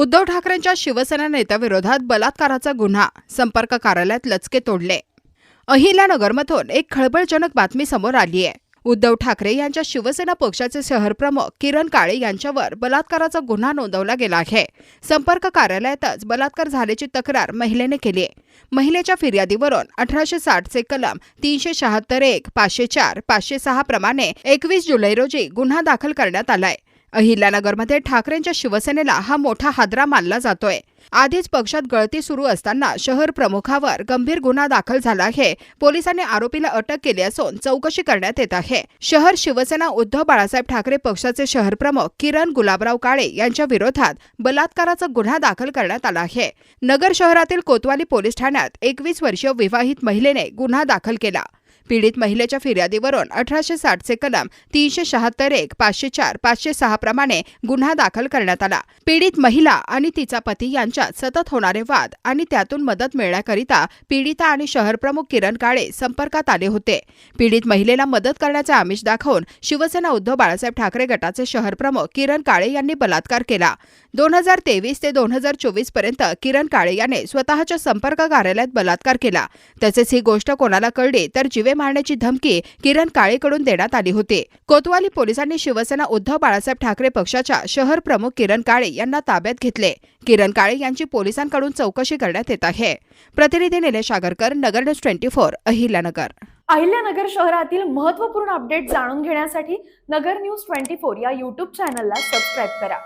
उद्धव ठाकरेंच्या शिवसेना नेत्याविरोधात बलात्काराचा गुन्हा संपर्क कार्यालयात लचके तोडले. अहिल्यानगरमधून एक खळबळजनक बातमी समोर आली आहे उद्धव ठाकरे यांच्या शिवसेना पक्षाचे शहरप्रमुख किरण काळे यांच्यावर बलात्काराचा गुन्हा नोंदवला गेला आहे. संपर्क कार्यालयातच बलात्कार झाल्याची तक्रार महिलेने केली आहे महिलेच्या फिर्यादीवरून अठराशे साठचे कलम तीनशे शहात्तर एक पाचशे चार पाचशे सहा प्रमाणे एकवीस जुलै रोजी गुन्हा दाखल करण्यात आलाय. अहिल्यानगरमध्ये ठाकरेंच्या शिवसेनेला हा मोठा हादरा मानला जातोय. आधीच पक्षात गळती सुरू असताना शहर प्रमुखावर गंभीर गुन्हा दाखल झाला आहे. पोलिसांनी आरोपीला अटक केली असून चौकशी करण्यात येत आहे. शहर शिवसेना उद्धव बाळासाहेब ठाकरे पक्षाचे शहर प्रमुख किरण गुलाबराव काळे यांच्या विरोधात बलात्काराचा गुन्हा दाखल करण्यात आला आहे. नगर शहरातील कोतवाली पोलीस ठाण्यात एकवीस वर्षीय विवाहित महिलेने गुन्हा दाखल केला. पीडित महिलेच्या फिर्यादीवरून अठराशे साठचे कलम तीनशे शहात्तर एक पाचशे चार पाचशे सहा प्रमाणे गुन्हा दाखल करण्यात आला. पीडित महिला आणि तिचा पती यांच्यात सतत होणारे वाद आणि त्यातून मदत मिळण्याकरिता पीडिता आणि शहरप्रमुख किरण काळे संपर्कात आले होते. पीडित महिलेला मदत करण्याचे आमिष दाखवून शिवसेना उद्धव बाळासाहेब ठाकरे गटाचे शहरप्रमुख किरण काळे यांनी बलात्कार केला. दोन हजार तेवीस ते दोन हजार चोवीसपर्यंत किरण काळे याने स्वतःच्या संपर्क कार्यालयात बलात्कार केला. तसेच ही गोष्ट कोणाला कळली तर जीवे मारण्याची धमकी किरण काळेकडून देण्यात आली होती. कोतवाली पोलिसांनी शिवसेना उद्धव बाळासाहेब ठाकरे पक्षाच्या शहर प्रमुख किरण काळे यांना ताब्यात घेतले. किरण काळे यांची पोलिसांकडून चौकशी करण्यात येत आहे. प्रतिनिधी Nilesh Agarkar Nagar news twenty four Ahilyanagar. Ahilyanagar शहरातील महत्त्वपूर्ण अपडेट जाणून घेण्यासाठी नगर न्यूज ट्वेंटी फोर या यूट्यूब चॅनलला सबस्क्राईब करा.